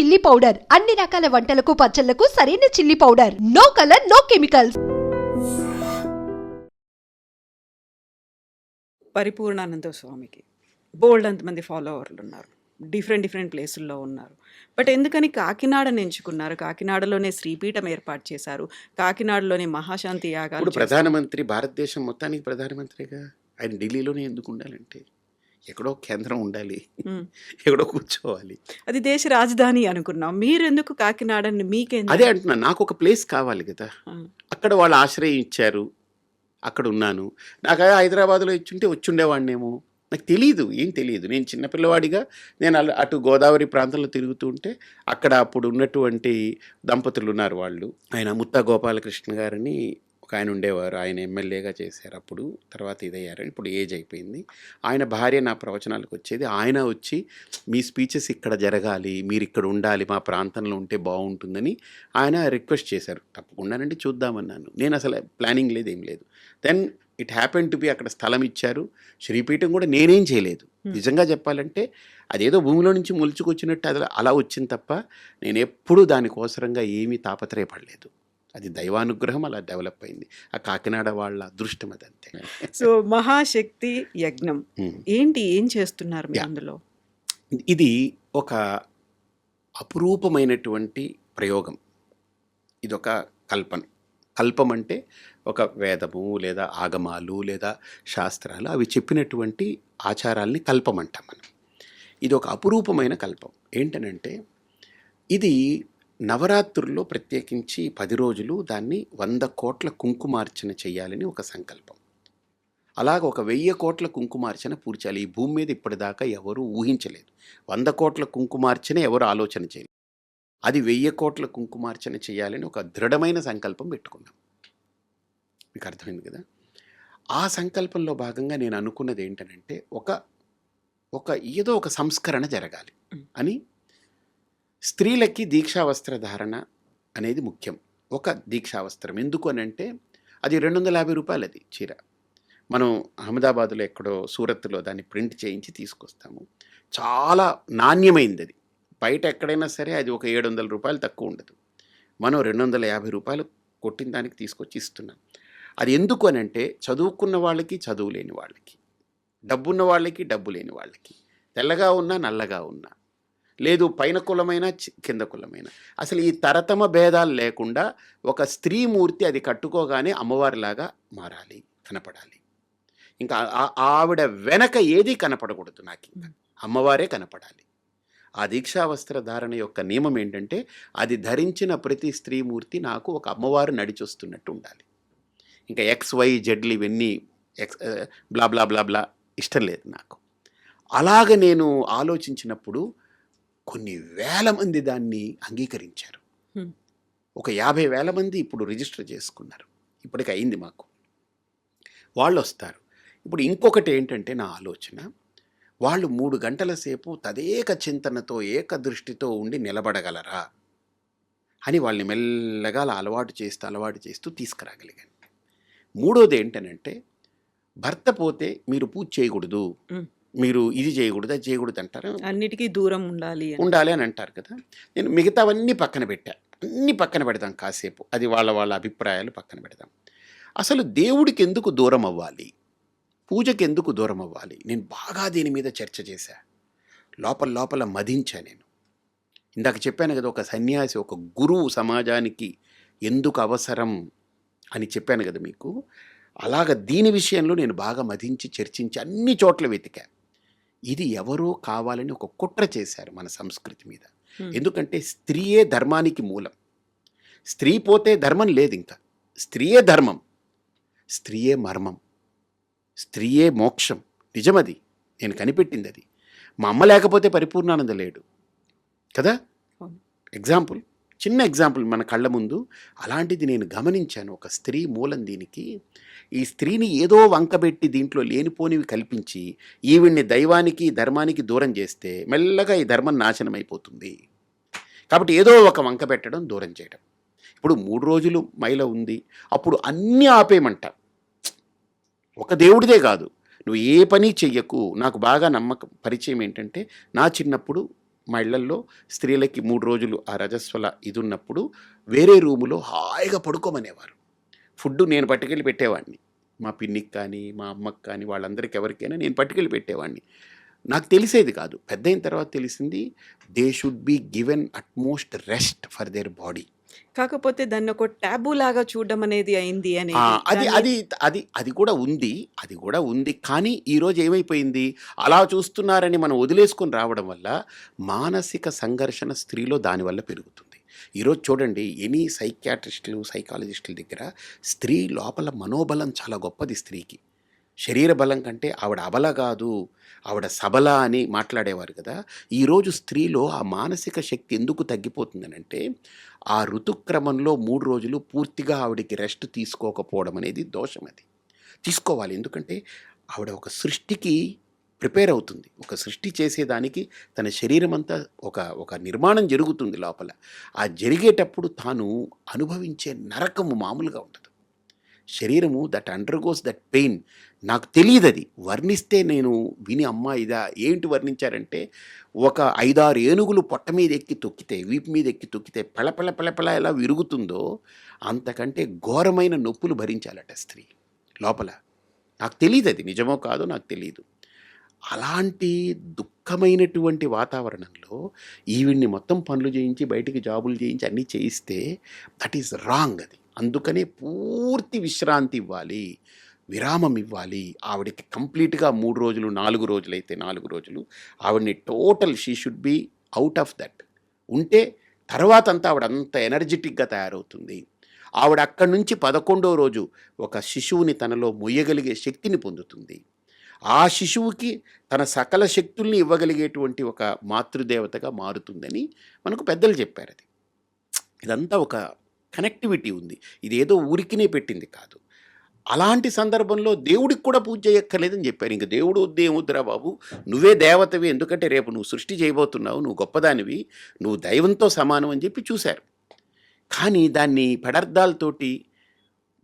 Chilli powder అన్ని రకాల వంటలకు పచ్చళ్ళకు సరైన chilli powder no colour no chemicals Paripoornananda స్వామికి. బోల్డ్ అంతమంది ఫాలోవర్లు ఉన్నారు. డిఫరెంట్ డిఫరెంట్ ప్లేసుల్లో ఉన్నారు. బట్ ఎందుకని కాకినాడని ఎంచుకున్నారు? కాకినాడలోనే శ్రీపీఠం ఏర్పాటు చేశారు. కాకినాడలోనే మహాశాంతి యాగాలు. ప్రధానమంత్రి భారతదేశం మొత్తానికి ప్రధానమంత్రిగా? ఆయన ఢిల్లీలోనే ఎందుకు ఉండాలంటే? ఎక్కడో కేంద్రం ఉండాలి. ఎక్కడో కూర్చోవాలి. అది దేశ రాజధాని అనుకున్నాం మీరు ఎందుకు కాకినాడని మీకేంది అదే అంటున్నా నాకు ఒక ప్లేస్ కావాలి కదా. అక్కడ వాళ్ళు ఆశ్రయం ఇచ్చారు. అక్కడ ఉన్నాను. నాకు హైదరాబాద్లో ఇచ్చుంటే వచ్చుండేవాడినేమో. నాకు తెలియదు ఏం తెలియదు నేను చిన్నపిల్లవాడిగా నేను అలా అటు గోదావరి ప్రాంతంలో తిరుగుతూ ఉంటే అక్కడ అప్పుడు ఉన్నటువంటి దంపతులు ఉన్నారు వాళ్ళు. ఆయన ముత్తా గోపాలకృష్ణ గారని ఒక ఆయన ఉండేవారు ఆయన ఎమ్మెల్యేగా చేశారు అప్పుడు. తర్వాత ఇదయ్యారు. ఇప్పుడు ఏజ్ అయిపోయింది. ఆయన భార్య నా ప్రవచనాలకు వచ్చేది ఆయన వచ్చి మీ స్పీచెస్ ఇక్కడ జరగాలి మీరు ఇక్కడ ఉండాలి మా ప్రాంతంలో ఉంటే బాగుంటుందని ఆయన రిక్వెస్ట్ చేశారు. తప్పకుండానండి చూద్దామన్నాను. నేను అసలు ప్లానింగ్ లేదు ఏం లేదు. Then it happen to be అక్కడ స్థలం ఇచ్చారు. శ్రీపీఠం కూడా నేనేం చేయలేదు. నిజంగా చెప్పాలంటే అదేదో భూమిలో నుంచి మొలుచుకొచ్చినట్టు అది అలా వచ్చింది తప్ప నేను ఎప్పుడూ దానికోసరంగా ఏమీ తాపత్రయపడలేదు. అది దైవానుగ్రహం అలా డెవలప్ అయింది. ఆ కాకినాడ వాళ్ళ అదృష్టం అదంతే. సో మహాశక్తి యజ్ఞం. ఏంటి? ఏం చేస్తున్నారు. అందులో? ఇది ఒక అపురూపమైనటువంటి ప్రయోగం. ఇదొక కల్పన. కల్పం అంటే ఒక వేదము లేదా ఆగమాలు లేదా శాస్త్రాలు అవి చెప్పినటువంటి ఆచారాల్ని కల్పం అంటాం మనం. ఇది ఒక అపురూపమైన కల్పం. ఏంటనంటే ఇది నవరాత్రుల్లో ప్రత్యేకించి పది రోజులు దాన్ని వంద కోట్ల కుంకుమార్చన చేయాలని ఒక సంకల్పం. అలాగ ఒక వెయ్యి కోట్ల కుంకుమార్చన పూర్చాలి ఈ భూమి మీద ఇప్పటిదాకా ఎవరు ఊహించలేదు. వంద కోట్ల కుంకుమార్చన ఎవరు ఆలోచన చేయలేదు. అది వెయ్యి కోట్ల కుంకుమార్చన చేయాలని ఒక దృఢమైన సంకల్పం పెట్టుకున్నాం. మీకు అర్థమైంది కదా? ఆ సంకల్పంలో భాగంగా నేను అనుకున్నది ఏంటనంటే ఒక ఒక ఏదో ఒక సంస్కరణ జరగాలి అని స్త్రీలకి దీక్షావస్త్ర ధారణ అనేది ముఖ్యం. ఒక దీక్షావస్త్రం. ఎందుకు అని అంటే అది రెండు వందల యాభై రూపాయలు అది చీర. మనం అహ్మదాబాద్లో ఎక్కడో సూరత్లో దాన్ని ప్రింట్ చేయించి తీసుకొస్తాము. చాలా నాణ్యమైంది అది బయట ఎక్కడైనా సరే అది ఒక ఏడు వందల రూపాయలు తక్కువ ఉండదు. మనం రెండు వందల యాభై రూపాయలు కొట్టిన దానికి తీసుకొచ్చి ఇస్తున్నాం. అది ఎందుకు అని అంటే చదువుకున్న వాళ్ళకి చదువు లేని వాళ్ళకి డబ్బున్న వాళ్ళకి డబ్బు లేని వాళ్ళకి తెల్లగా ఉన్నా నల్లగా ఉన్నా లేదు పైన కులమైన కింద కులమైన. అసలు ఈ తరతమ భేదాలు లేకుండా ఒక స్త్రీ మూర్తి అది కట్టుకోగానే అమ్మవారిలాగా మారాలి కనపడాలి. ఇంకా ఆ- ఆవిడ వెనక ఏది కనపడకూడదు నాకు. అమ్మవారే కనపడాలి. ఆ దీక్షా వస్త్ర ధారణ యొక్క నియమం ఏంటంటే అది ధరించిన ప్రతి స్త్రీమూర్తి నాకు ఒక అమ్మవారు నడిచొస్తున్నట్టు ఉండాలి. ఇంకా ఎక్స్ వై జెడ్లు ఇవన్నీ ఎక్స్ బ్లా బ్లా బ్లా బ్లా ఇష్టం లేదు నాకు. అలాగ నేను ఆలోచించినప్పుడు కొన్ని వేల మంది దాన్ని అంగీకరించారు. ఒక యాభై వేల మంది ఇప్పుడు రిజిస్టర్ చేసుకున్నారు. ఇప్పటికి అయింది మాకు. వాళ్ళు వస్తారు ఇప్పుడు ఇంకొకటి ఏంటంటే నా ఆలోచన వాళ్ళు మూడు గంటల సేపు తదేక చింతనతో ఏక దృష్టితో ఉండి నిలబడగలరా అని వాళ్ళని మెల్లగా అలా అలవాటు చేస్తూ అలవాటు చేస్తూ తీసుకురాగలిగాను. మూడోది ఏంటనంటే భర్త పోతే మీరు పూజ చేయకూడదు. మీరు ఇది చేయకూడదు అది చేయకూడదు అంటారు? అన్నిటికీ దూరం ఉండాలి. ఉండాలి అని అంటారు కదా. నేను మిగతావన్నీ పక్కన పెట్టా. అన్నీ పక్కన పెడదాం కాసేపు. అది వాళ్ళ వాళ్ళ అభిప్రాయాలు పక్కన పెడదాం. అసలు దేవుడికి ఎందుకు దూరం అవ్వాలి? పూజకి ఎందుకు దూరం అవ్వాలి? నేను బాగా దీని మీద చర్చ చేశా. లోపల లోపల మదించా నేను. ఇందాక చెప్పాను కదా ఒక సన్యాసి ఒక గురువు సమాజానికి ఎందుకు అవసరం అని చెప్పాను కదా మీకు. అలాగ దీని విషయంలో నేను బాగా మదించి చర్చించి అన్ని చోట్ల వెతికా. ఇది ఎవరో కావాలని ఒక కుట్ర చేశారు మన సంస్కృతి మీద. ఎందుకంటే స్త్రీయే ధర్మానికి మూలం. స్త్రీ పోతే ధర్మం లేదు ఇంకా స్త్రీయే ధర్మం. స్త్రీయే మర్మం. స్త్రీయే మోక్షం. నిజమది. నేను కనిపెట్టింది అది మా అమ్మ లేకపోతే పరిపూర్ణానంద లేడు. కదా. ఎగ్జాంపుల్ చిన్న ఎగ్జాంపుల్ మన కళ్ళ ముందు. అలాంటిది నేను గమనించాను. ఒక స్త్రీ మూలం దీనికి. ఈ స్త్రీని ఏదో వంకబెట్టి దీంట్లో లేనిపోనివి కల్పించి ఈవిడ్ని దైవానికి ధర్మానికి దూరం చేస్తే మెల్లగా ఈ ధర్మం నాశనం అయిపోతుంది కాబట్టి ఏదో ఒక వంక పెట్టడం దూరం చేయడం ఇప్పుడు మూడు రోజులు మైల ఉంది. అప్పుడు అన్నీ ఆపేయమంట. ఒక దేవుడిదే కాదు. నువ్వు ఏ పని చెయ్యకు. నాకు బాగా నమ్మకం పరిచయం ఏంటంటే నా చిన్నప్పుడు మా ఇళ్ళల్లో స్త్రీలకి మూడు రోజులు ఆ రజస్వల ఇది ఉన్నప్పుడు వేరే రూములో హాయిగా పడుకోమనేవారు. ఫుడ్ నేను పట్టుకెళ్ళి పెట్టేవాడిని. మా పిన్నికి కానీ మా అమ్మకి కానీ వాళ్ళందరికీ ఎవరికైనా నేను పట్టుకెళ్ళి పెట్టేవాడిని. నాకు తెలిసేది కాదు. పెద్ద అయిన తర్వాత తెలిసింది they should be given utmost rest for their body. కాకపోతే దాన్ని ఒక టాబు లాగా చూడడం అనేది అయింది అని అది అది అది అది కూడా ఉంది అది కూడా ఉంది. కానీ ఈరోజు ఏమైపోయింది? అలా చూస్తున్నారని మనం వదిలేసుకొని రావడం వల్ల మానసిక సంఘర్షణ స్త్రీలో దానివల్ల పెరుగుతుంది. ఈరోజు చూడండి ఎనీ సైకియాట్రిస్టులు సైకాలజిస్టుల దగ్గర స్త్రీ లోపల మనోబలం చాలా గొప్పది స్త్రీకి. శరీర బలం కంటే ఆవిడ అబల కాదు ఆవిడ సబల అని మాట్లాడేవారు కదా. ఈరోజు స్త్రీలో ఆ మానసిక శక్తి ఎందుకు తగ్గిపోతుందనంటే ఆ ఋతుక్రమంలో మూడు రోజులు పూర్తిగా ఆవిడకి రెస్ట్ తీసుకోకపోవడం అనేది దోషం అది. తీసుకోవాలి. ఎందుకంటే ఆవిడ ఒక సృష్టికి ప్రిపేర్ అవుతుంది. ఒక సృష్టి చేసేదానికి తన శరీరం అంతా ఒక ఒక నిర్మాణం జరుగుతుంది లోపల. ఆ జరిగేటప్పుడు తాను అనుభవించే నరకము మామూలుగా ఉండదు. శరీరము దట్ అండర్గోస్ దట్ పెయిన్ నాకు తెలియదు అది వర్ణిస్తే నేను విని అమ్మా ఇదా ఏంటి వర్ణించారంటే ఒక ఐదారు ఏనుగులు పొట్ట మీద ఎక్కి తొక్కితే వీపు మీద ఎక్కి తొక్కితే పెళపెళ పెళపెళ ఎలా విరుగుతుందో అంతకంటే ఘోరమైన నొప్పులు భరించాలట స్త్రీ లోపల. నాకు తెలియదు అది నిజమో కాదో నాకు తెలియదు అలాంటి దుఃఖమైనటువంటి వాతావరణంలో ఈవిడ్ని మొత్తం పనులు చేయించి బయటికి జాబులు చేయించి అన్నీ చేయిస్తే దట్ ఈస్ రాంగ్ అది. అందుకనే పూర్తి విశ్రాంతి ఇవ్వాలి. విరామం ఇవ్వాలి. ఆవిడకి కంప్లీట్గా మూడు రోజులు నాలుగు రోజులు అయితే నాలుగు రోజులు ఆవిడని total she should be out of that. ఉంటే తర్వాత అంతా ఆవిడ అంత ఎనర్జెటిక్గా తయారవుతుంది. ఆవిడ అక్కడి నుంచి పదకొండో రోజు ఒక శిశువుని తనలో మొయ్యగలిగే శక్తిని పొందుతుంది. ఆ శిశువుకి తన సకల శక్తుల్ని ఇవ్వగలిగేటువంటి ఒక మాతృదేవతగా మారుతుందని మనకు పెద్దలు చెప్పారు అది ఇదంతా ఒక కనెక్టివిటీ ఉంది. ఇదేదో ఊరికినే పెట్టింది కాదు. అలాంటి సందర్భంలో దేవుడికి కూడా పూజ చేయక్కర్లేదని చెప్పారు. ఇంక దేవుడు దేవుద్రా బాబు? నువ్వే దేవతవి ఎందుకంటే రేపు నువ్వు సృష్టి చేయబోతున్నావు నువ్వు గొప్పదానివి నువ్వు దైవంతో సమానం అని చెప్పి చూశారు. కానీ దాన్ని పెడర్థాలతోటి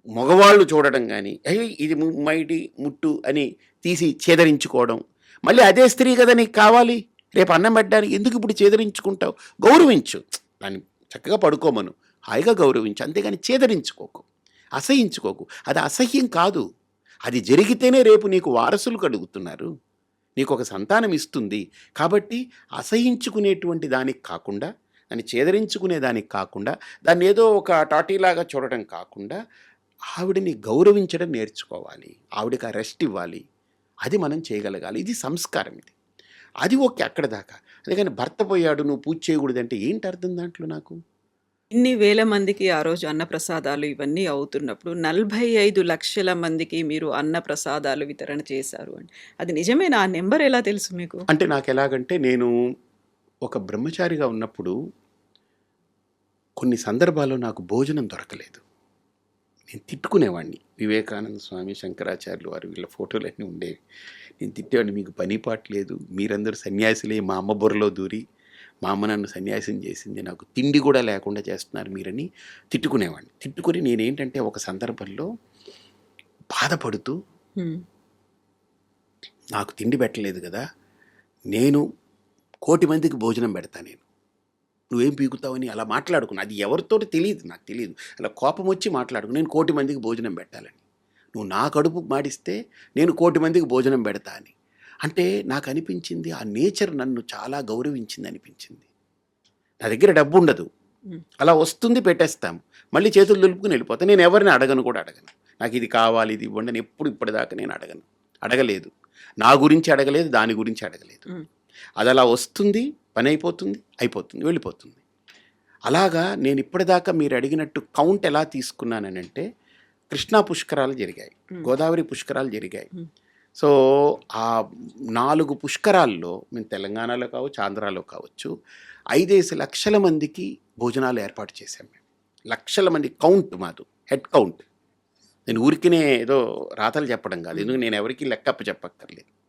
మగవాళ్ళు చూడడం కానీ అయ్యో ఇది మైటి ముట్టు అని తీసి చేదరించుకోవడం. మళ్ళీ అదే స్త్రీ కదా నీకు కావాలి? రేపు అన్నం పెట్టడానికి ఎందుకు ఇప్పుడు చేదరించుకుంటావు? గౌరవించు. దాన్ని చక్కగా పడుకోమను. హాయిగా గౌరవించు. అంతేగాని చేదరించుకోకు. అసహించుకోకు. అది అసహ్యం కాదు. అది జరిగితేనే రేపు నీకు వారసులు కలుగుతున్నారు. నీకు ఒక సంతానం ఇస్తుంది. కాబట్టి అసహించుకునేటువంటి దానికి కాకుండా దాన్ని చేదరించుకునే దానికి కాకుండా దాన్ని ఏదో ఒక టాటీలాగా చూడటం కాకుండా ఆవిడని గౌరవించడం నేర్చుకోవాలి. ఆవిడకి ఆ రెస్ట్ ఇవ్వాలి. అది మనం చేయగలగాలి. ఇది సంస్కారం ఇది. అది ఓకే అక్కడ దాకా. అందుకని భర్త పోయాడు నువ్వు పూజ చేయకూడదంటే ఏంటి అర్థం దాంట్లో నాకు? ఇన్ని వేల మందికి ఆ రోజు అన్నప్రసాదాలు ఇవన్నీ అవుతున్నప్పుడు నలభై ఐదు లక్షల మందికి మీరు అన్నప్రసాదాలు వితరణ చేశారు అని. అది నిజమేనా? ఆ నెంబర్ ఎలా తెలుసు మీకు? అంటే నాకు ఎలాగంటే నేను ఒక బ్రహ్మచారిగా ఉన్నప్పుడు కొన్ని సందర్భాల్లో నాకు భోజనం దొరకలేదు. నేను తిట్టుకునేవాడిని వివేకానంద స్వామి శంకరాచార్యులు వారు వీళ్ళ ఫోటోలు అన్నీ ఉండేవి. నేను తిట్టేవాడిని మీకు పని పాట లేదు. మీరందరూ సన్యాసులే మా అమ్మ బుర్రలో దూరి మా అమ్మ నన్ను సన్యాసం చేసింది నాకు తిండి కూడా లేకుండా చేస్తున్నారు మీరని తిట్టుకునేవాడిని. తిట్టుకుని నేనేంటంటే ఒక సందర్భంలో బాధపడుతూ. నాకు తిండి పెట్టలేదు కదా నేను కోటి మందికి భోజనం పెడతా నేను. నువ్వేం పీకుతావని అలా మాట్లాడుకున్నా. అది ఎవరితోటి తెలియదు నాకు తెలియదు అలా కోపం వచ్చి మాట్లాడుకు నేను కోటి మందికి భోజనం పెట్టాలని. నువ్వు నా కడుపు మాడిస్తే నేను కోటి మందికి భోజనం పెడతా అని. అంటే నాకు అనిపించింది ఆ నేచర్ నన్ను చాలా గౌరవించింది అనిపించింది నా దగ్గర డబ్బు ఉండదు. అలా వస్తుంది పెట్టేస్తాం. మళ్ళీ చేతులు దులుపుకుని వెళ్ళిపోతా. నేను ఎవరిని అడగను కూడా అడగను. నాకు ఇది కావాలి ఇది ఇవ్వండి అని ఎప్పుడు ఇప్పటిదాకా నేను అడగను. అడగలేదు. నా గురించి అడగలేదు దాని గురించి అడగలేదు. అది అలా వస్తుంది పని అయిపోతుంది అయిపోతుంది వెళ్ళిపోతుంది. అలాగా నేను ఇప్పటిదాకా మీరు అడిగినట్టు కౌంట్ ఎలా తీసుకున్నానంటే కృష్ణా పుష్కరాలు జరిగాయి. గోదావరి పుష్కరాలు జరిగాయి. సో ఆ నాలుగు పుష్కరాల్లో మేము తెలంగాణలో కావచ్చు ఆంధ్రాలో కావచ్చు ఐదేసి లక్షల మందికి భోజనాలు ఏర్పాటు చేశాం మేము. లక్షల మంది కౌంట్ మాదు హెడ్ కౌంట్. నేను ఊరికినే ఏదో రాతలు చెప్పడం కాదు ఎందుకు నేను ఎవరికి లెక్కప్ప చెప్పక్కర్లేదు.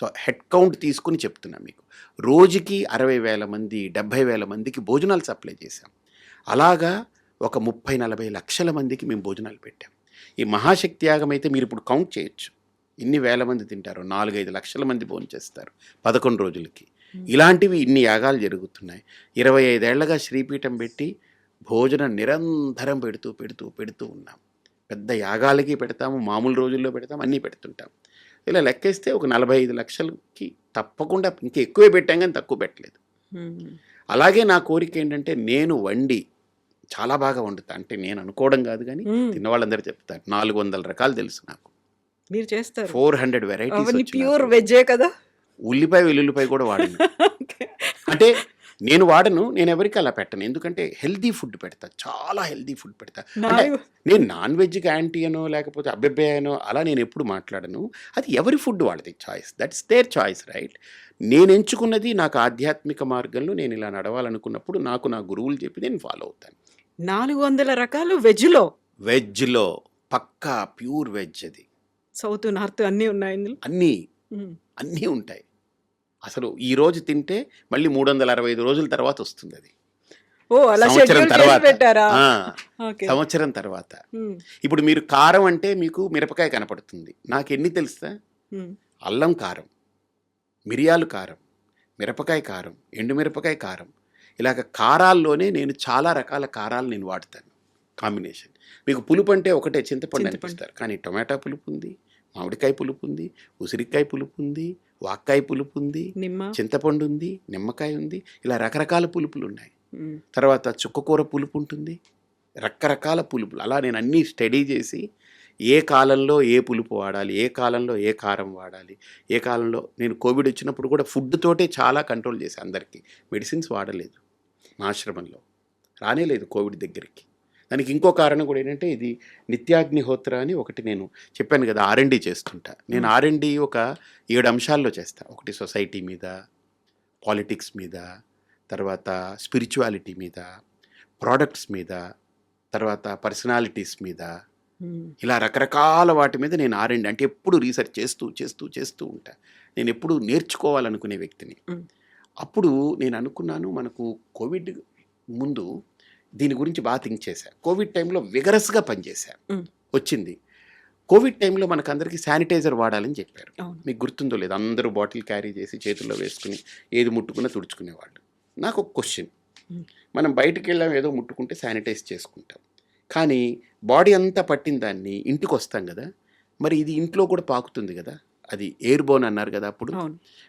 సో హెడ్ కౌంట్ తీసుకుని చెప్తున్నా మీకు. రోజుకి అరవై వేల మంది డెబ్భై వేల మందికి భోజనాలు సప్లై చేశాం. అలాగా ఒక ముప్పై నలభై లక్షల మందికి మేము భోజనాలు పెట్టాం. ఈ మహాశక్తి యాగం అయితే మీరు ఇప్పుడు కౌంట్ చేయొచ్చు. ఇన్ని వేల మంది తింటారు నాలుగైదు లక్షల మంది భోజనం చేస్తారు పదకొండు రోజులకి. ఇలాంటివి ఇన్ని యాగాలు జరుగుతున్నాయి. ఇరవై ఐదేళ్ళగా శ్రీపీఠం పెట్టి భోజనం నిరంతరం పెడుతూ పెడుతూ పెడుతూ ఉన్నాం. పెద్ద యాగాలకి పెడతాము మామూలు రోజుల్లో పెడతాం అన్నీ పెడుతుంటాం. ఇలా లెక్కేస్తే ఒక నలభై ఐదు లక్షలకి తప్పకుండా ఇంకా ఎక్కువే పెట్టాం కానీ తక్కువ పెట్టలేదు. అలాగే నా కోరిక ఏంటంటే నేను వండి చాలా బాగా వండుతా. అంటే నేను అనుకోవడం కాదు కానీ మ్మ్. తిన్న వాళ్ళందరూ చెప్తారు నాలుగు వందల రకాలు తెలుసు నాకు. మీరు చేస్తారు. ఫోర్ హండ్రెడ్ వెరైటీస్ ప్యూర్ వెజ్జే కదా? ఉల్లిపాయ వెల్లుల్లిపాయ కూడా వాడను. అంటే నేను వాడను నేను ఎవరికి అలా పెట్టను. ఎందుకంటే హెల్దీ ఫుడ్ పెడతా చాలా హెల్దీ ఫుడ్ పెడతా. అంటే నేను నాన్ వెజ్కి యాంటీ అనో లేకపోతే అబ్బెబ్బే అనో అలా నేను ఎప్పుడు మాట్లాడను. అది ఎవరి ఫుడ్ వాళ్ళది choice. That's their choice right నేను ఎంచుకున్నది నాకు ఆధ్యాత్మిక మార్గంలో నేను ఇలా నడవాలనుకున్నప్పుడు నాకు నా గురువులు చెప్పి నేను ఫాలో అవుతాను. నాలుగు వందల రకాలు వెజ్లో. వెజ్లో పక్కా ప్యూర్ వెజ్ అది. సౌత్ నార్త్ అన్నీ ఉన్నాయి ఇందులో? అన్నీ. అన్నీ ఉంటాయి. అసలు ఈ రోజు తింటే మళ్ళీ మూడు వందల అరవై ఐదు రోజుల తర్వాత వస్తుంది అది. సంవత్సరం తర్వాత. సంవత్సరం తర్వాత. ఇప్పుడు మీరు కారం అంటే మీకు మిరపకాయ కనపడుతుంది. నాకు ఎన్ని తెలుస్తా. అల్లం కారం మిరియాలు కారం మిరపకాయ కారం ఎండుమిరపకాయ కారం. ఇలాగ కారాల్లోనే నేను చాలా రకాల కారాలు నేను వాడతాను. కాంబినేషన్. మీకు పులుపు అంటే ఒకటే చింతపండు. అనిపిస్తారు. కానీ టొమాటో పులుపు ఉంది మామిడికాయ పులుపు ఉంది ఉసిరికాయ పులుపు ఉంది వాక్కాయ పులుపు ఉంది నిమ్మ. చింతపండు ఉంది నిమ్మకాయ ఉంది. ఇలా రకరకాల పులుపులు ఉన్నాయి. తర్వాత చుక్కకూర పులుపు ఉంటుంది రకరకాల పులుపులు. అలా నేను అన్నీ స్టడీ చేసి ఏ కాలంలో ఏ పులుపు వాడాలి ఏ కాలంలో ఏ కారం వాడాలి ఏ కాలంలో నేను కోవిడ్ వచ్చినప్పుడు కూడా ఫుడ్ తోటే చాలా కంట్రోల్ చేశాను అందరికీ. మెడిసిన్స్ వాడలేదు. మా ఆశ్రమంలో. రానేలేదు కోవిడ్ దగ్గరికి. దానికి ఇంకో కారణం కూడా ఏంటంటే ఇది నిత్యాగ్నిహోత్ర అని ఒకటి నేను చెప్పాను కదా ఆర్ఎండి చేస్తుంటా. నేను ఆర్ఎండి ఒక ఏడు అంశాల్లో చేస్తా. ఒకటి సొసైటీ మీద పాలిటిక్స్ మీద తర్వాత స్పిరిచువాలిటీ మీద ప్రోడక్ట్స్ మీద తర్వాత పర్సనాలిటీస్ మీద. ఇలా రకరకాల వాటి మీద నేను ఆరండి అంటే ఎప్పుడు రీసెర్చ్ చేస్తూ చేస్తూ చేస్తూ ఉంటా. నేను ఎప్పుడు నేర్చుకోవాలనుకునే వ్యక్తిని. అప్పుడు నేను అనుకున్నాను మనకు కోవిడ్ ముందు దీని గురించి బాగా థింక్ చేశా. కోవిడ్ టైంలో విగరస్గా పనిచేశా. మ్. వచ్చింది. కోవిడ్ టైంలో మనకు అందరికీ శానిటైజర్ వాడాలని చెప్పారు. మీకు గుర్తుందో లేదు అందరూ బాటిల్ క్యారీ చేసి చేతుల్లో వేసుకుని ఏది ముట్టుకున్నా తుడుచుకునేవాళ్ళు. నాకు ఒక క్వశ్చన్. మనం బయటికి వెళ్ళాం ఏదో ముట్టుకుంటే శానిటైజ్ చేసుకుంటాం. కానీ బాడీ అంతా పట్టిన దాన్ని ఇంటికి వస్తాం కదా మరి ఇది ఇంట్లో కూడా పాకుతుంది కదా. అది ఎయిర్ బోన్ అన్నారు కదా అప్పుడు.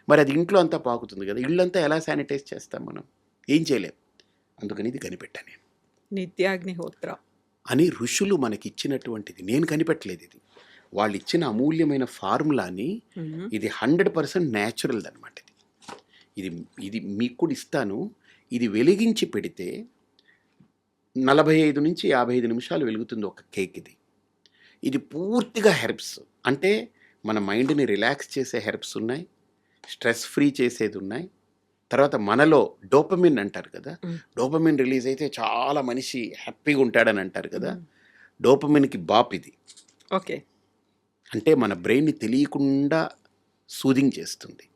మరి అది ఇంట్లో అంతా పాకుతుంది కదా. ఇళ్ళంతా ఎలా శానిటైజ్ చేస్తాం మనం? ఏం చేయలేం. అందుకని ఇది కనిపెట్టాను నేను. నిత్యాగ్నిహోత్ర అని ఋషులు మనకి ఇచ్చినటువంటిది నేను కనిపెట్టలేదు ఇది. వాళ్ళు ఇచ్చిన అమూల్యమైన ఫార్ములాని. ఇది హండ్రెడ్ పర్సెంట్ న్యాచురల్ అనమాట ఇది. ఇది ఇది మీకు కూడా ఇస్తాను ఇది వెలిగించి పెడితే నలభై ఐదు నుంచి యాభై ఐదు నిమిషాలు వెలుగుతుంది ఒక కేక్ ఇది ఇది పూర్తిగా హెర్బ్స్. అంటే మన మైండ్ని రిలాక్స్ చేసే హెర్బ్స్ ఉన్నాయి. స్ట్రెస్ ఫ్రీ చేసేది ఉన్నాయి తర్వాత మనలో డోపమిన్ అంటారు కదా. డోపమిన్ రిలీజ్ అయితే చాలా మనిషి హ్యాపీగా ఉంటాడని అంటారు కదా. డోపమిన్కి బాప్ ఇది ఓకే అంటే మన బ్రెయిన్ని తెలియకుండా సూదింగ్ చేస్తుంది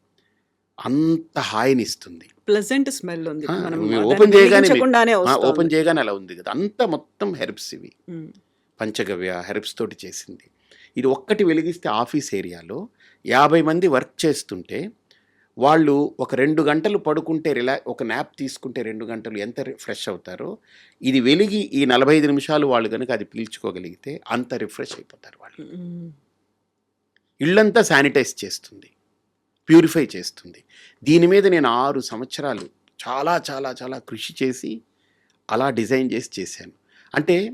అంత హాయినిస్తుంది ప్లెజెంట్ స్మెల్ ఉంది ఓపెన్ చేయగానే. ఓపెన్ చేయగానే అలా ఉంది కదా అంతా మొత్తం హెర్బ్స్ ఇవి. పంచగవ్య హెర్బ్స్ తోటి చేసింది ఇది ఒక్కటి వెలిగిస్తే ఆఫీస్ ఏరియాలో యాభై మంది వర్క్ చేస్తుంటే వాళ్ళు ఒక రెండు గంటలు పడుకుంటే రిలా ఒక న్యాప్ తీసుకుంటే రెండు గంటలు ఎంత ఫ్రెష్ అవుతారో ఇది వెలిగి ఈ నలభై ఐదు నిమిషాలు వాళ్ళు కనుక అది పీల్చుకోగలిగితే అంత రిఫ్రెష్ అయిపోతారు వాళ్ళు. ఇళ్ళంతా శానిటైజ్ చేస్తుంది. ప్యూరిఫై చేస్తుంది. దీని మీద నేను ఆరు సంవత్సరాలు చాలా చాలా చాలా కృషి చేసి అలా డిజైన్ చేసి చేశాను. అంటే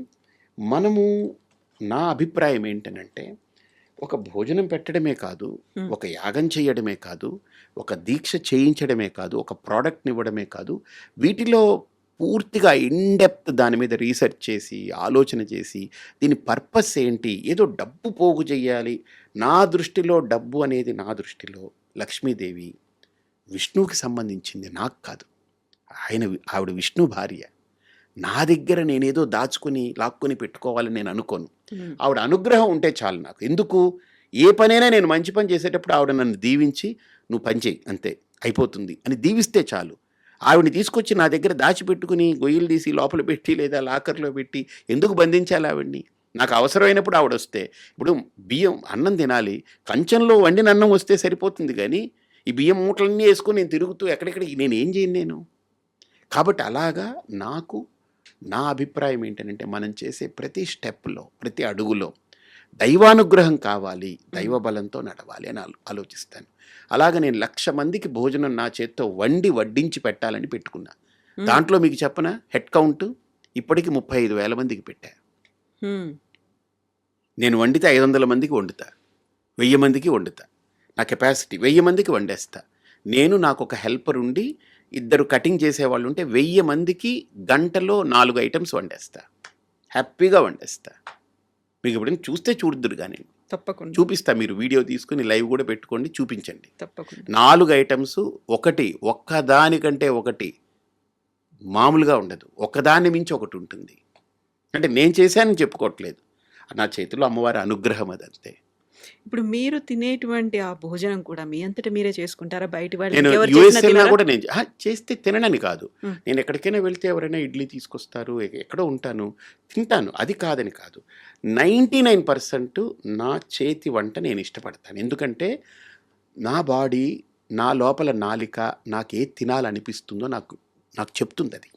మనము నా అభిప్రాయం ఏంటనంటే ఒక భోజనం పెట్టడమే కాదు. ఒక యాగం చేయడమే కాదు ఒక దీక్ష చేయించడమే కాదు ఒక ప్రోడక్ట్ని ఇవ్వడమే కాదు వీటిలో పూర్తిగా ఇన్డెప్త్ దాని మీద రీసెర్చ్ చేసి ఆలోచన చేసి దీని పర్పస్ ఏంటి ఏదో డబ్బు పోగు చేయాలి నా దృష్టిలో డబ్బు అనేది నా దృష్టిలో లక్ష్మీదేవి విష్ణువుకి సంబంధించింది నాకు కాదు ఆయన ఆవిడ విష్ణు భార్య నా దగ్గర నేనేదో దాచుకొని లాక్కొని పెట్టుకోవాలని నేను అనుకోను. ఆవిడ అనుగ్రహం ఉంటే చాలు నాకు. ఎందుకు? ఏ పనైనా నేను మంచి పని చేసేటప్పుడు ఆవిడ నన్ను దీవించి నువ్వు పని చేయి అంతే అయిపోతుంది అని దీవిస్తే చాలు. ఆవిడని తీసుకొచ్చి నా దగ్గర దాచిపెట్టుకుని గొయ్యలు తీసి లోపల పెట్టి లేదా లాకర్లో పెట్టి ఎందుకు బంధించాలి ఆవిడ్ని? నాకు అవసరమైనప్పుడు ఆవిడ వస్తే ఇప్పుడు బియ్యం అన్నం తినాలి కంచంలో వండిన అన్నం వస్తే సరిపోతుంది కానీ ఈ బియ్యం మూటలన్నీ వేసుకొని నేను తిరుగుతూ ఎక్కడెక్కడికి నేను ఏం చేయను నేను? కాబట్టి అలాగా నాకు నా అభిప్రాయం ఏంటంటే మనం చేసే ప్రతి స్టెప్లో ప్రతి అడుగులో దైవానుగ్రహం కావాలి దైవ బలంతో నడవాలి అని ఆలో- ఆలోచిస్తాను. అలాగ నేను లక్ష మందికి భోజనం నా చేత్తో వండి వడ్డించి పెట్టాలని పెట్టుకున్నా. దాంట్లో మీకు చెప్పన? హెడ్ కౌంట్ ఇప్పటికి ముప్పై ఐదు వేల మందికి పెట్టా. నేను వండితే ఐదు వందల మందికి వండుతా. వెయ్యి మందికి వండుతా. నా కెపాసిటీ వెయ్యి మందికి వండేస్తా. నేను నాకు ఒక హెల్పర్ ఉండి ఇద్దరు కటింగ్ చేసేవాళ్ళు ఉంటే వెయ్యి మందికి గంటలో నాలుగు ఐటమ్స్ వండేస్తా. హ్యాపీగా వండేస్తా. మీకు ఇప్పుడు చూస్తే చూడుదురు కానీ. తప్పకుండా. చూపిస్తా మీరు వీడియో తీసుకుని లైవ్ కూడా పెట్టుకోండి చూపించండి. తప్పకుండా. నాలుగు ఐటమ్స్ ఒకటి ఒక్కదానికంటే ఒకటి మామూలుగా ఉండదు. ఒక్కదాన్ని మించి ఒకటి ఉంటుంది. అంటే నేను చేశానని చెప్పుకోవట్లేదు. నా చేతిలో అమ్మవారి అనుగ్రహం అదంతే. ఇప్పుడు మీరు తినేటువంటి ఆ భోజనం కూడా మీ అంతటా మీరే చేసుకుంటారా? బయట వాళ్ళు? కూడా నేను చేస్తే తిననని కాదు. నేను ఎక్కడికైనా వెళ్తే ఎవరైనా ఇడ్లీ తీసుకొస్తారు ఎక్కడో ఉంటాను తింటాను. అది కాదని కాదు. నైంటీ నైన్ పర్సెంట్ నా చేతి వంట నేను ఇష్టపడతాను. ఎందుకంటే నా బాడీ నా లోపల నాలిక నాకు ఏది తినాలనిపిస్తుందో నాకు నాకు చెప్తుంది అది.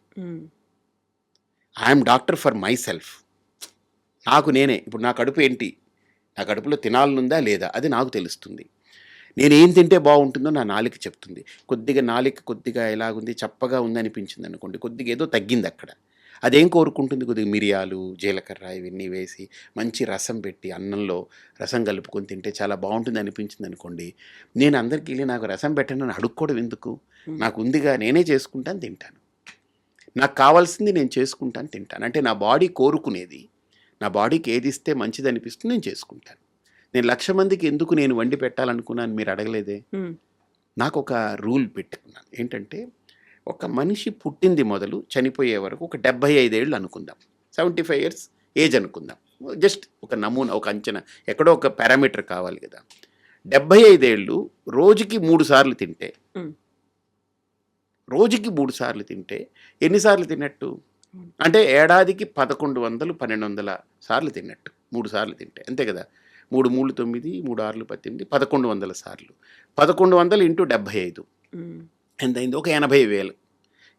I'm doctor for myself. నాకు నేనే. ఇప్పుడు నా కడుపు ఏంటి? నా కడుపులో తినాలనుందా లేదా అది నాకు తెలుస్తుంది. నేను ఏం తింటే బాగుంటుందో నా నాలిక చెప్తుంది. కొద్దిగా నాలిక కొద్దిగా ఎలాగుంది చప్పగా ఉంది అనిపించింది అనుకోండి కొద్దిగా ఏదో తగ్గింది అక్కడ. అదేం కోరుకుంటుంది? కొద్దిగా మిరియాలు జీలకర్ర ఇవన్నీ వేసి మంచి రసం పెట్టి అన్నంలో రసం కలుపుకొని తింటే చాలా బాగుంటుంది అనిపించింది అనుకోండి నేను అందరికీ వెళ్ళి నాకు రసం పెట్టండి అని అడుక్కోవడం ఎందుకు? నాకు ఉందిగా నేనే చేసుకుంటాను తింటాను. నాకు కావాల్సింది నేను చేసుకుంటాను తింటాను. అంటే నా బాడీ కోరుకునేది నా బాడీకి ఏది ఇస్తే మంచిది అనిపిస్తుంది నేను చేసుకుంటాను. నేను లక్ష మందికి ఎందుకు నేను వండి పెట్టాలనుకున్నాను మీరు అడగలేదే. నాకు ఒక రూల్ పెట్టుకున్నాను. ఏంటంటే ఒక మనిషి పుట్టింది మొదలు చనిపోయే వరకు ఒక డెబ్బై ఐదేళ్ళు అనుకుందాం. సెవెంటీ ఫైవ్ ఇయర్స్ ఏజ్ అనుకుందాం. జస్ట్ ఒక నమూనా ఒక అంచనా ఎక్కడో ఒక పారామీటర్ కావాలి కదా. డెబ్బై ఐదేళ్ళు రోజుకి మూడు సార్లు తింటే. రోజుకి మూడు సార్లు తింటే ఎన్నిసార్లు తిన్నట్టు? అంటే ఏడాదికి పదకొండు వందలు పన్నెండు వందల సార్లు తిన్నట్టు. మూడు సార్లు తింటే. అంతే కదా? మూడు మూడు తొమ్మిది మూడు ఆరులు పద్దెనిమిది పదకొండు వందల సార్లు. పదకొండు వందలు ఇంటూ డెబ్భై ఐదు. ఎంతైంది? ఒక ఎనభై వేలు.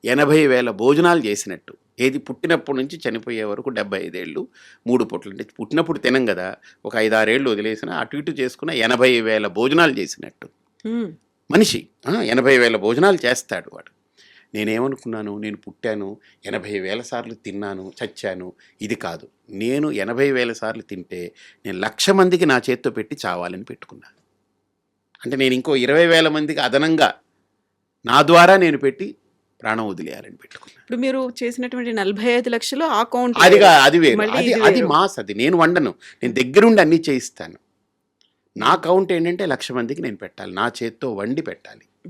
ఎనభై వేల భోజనాలు చేసినట్టు. ఏది పుట్టినప్పటి నుంచి చనిపోయే వరకు డెబ్బై ఐదేళ్ళు మూడు పూటలు అంటే పుట్టినప్పుడు తినం కదా? ఒక ఐదారేళ్ళు వదిలేసిన అటు ఇటు చేసుకున్న ఎనభై వేల భోజనాలు చేసినట్టు. మనిషి ఎనభై వేల భోజనాలు చేస్తాడు వాడు. నేనేమనుకున్నాను నేను పుట్టాను ఎనభై వేల సార్లు తిన్నాను చచ్చాను ఇది కాదు. నేను ఎనభై వేల సార్లు తింటే నేను లక్ష మందికి నా చేత్తో పెట్టి చావాలని పెట్టుకున్నాను. అంటే నేను ఇంకో ఇరవై వేల మందికి అదనంగా నా ద్వారా నేను పెట్టి ప్రాణం వదిలేయాలని పెట్టుకున్నాను. ఇప్పుడు మీరు చేసినటువంటి నలభై ఐదు లక్షలు ఆ కౌంట్ అదిగా అది వేరు. అది అది. మాస్ అది నేను వండను. నేను దగ్గరుండి అన్నీ చేయిస్తాను. నా కౌంట్ ఏంటంటే లక్ష మందికి నేను పెట్టాలి. నా చేత్తో వండి పెట్టాలి.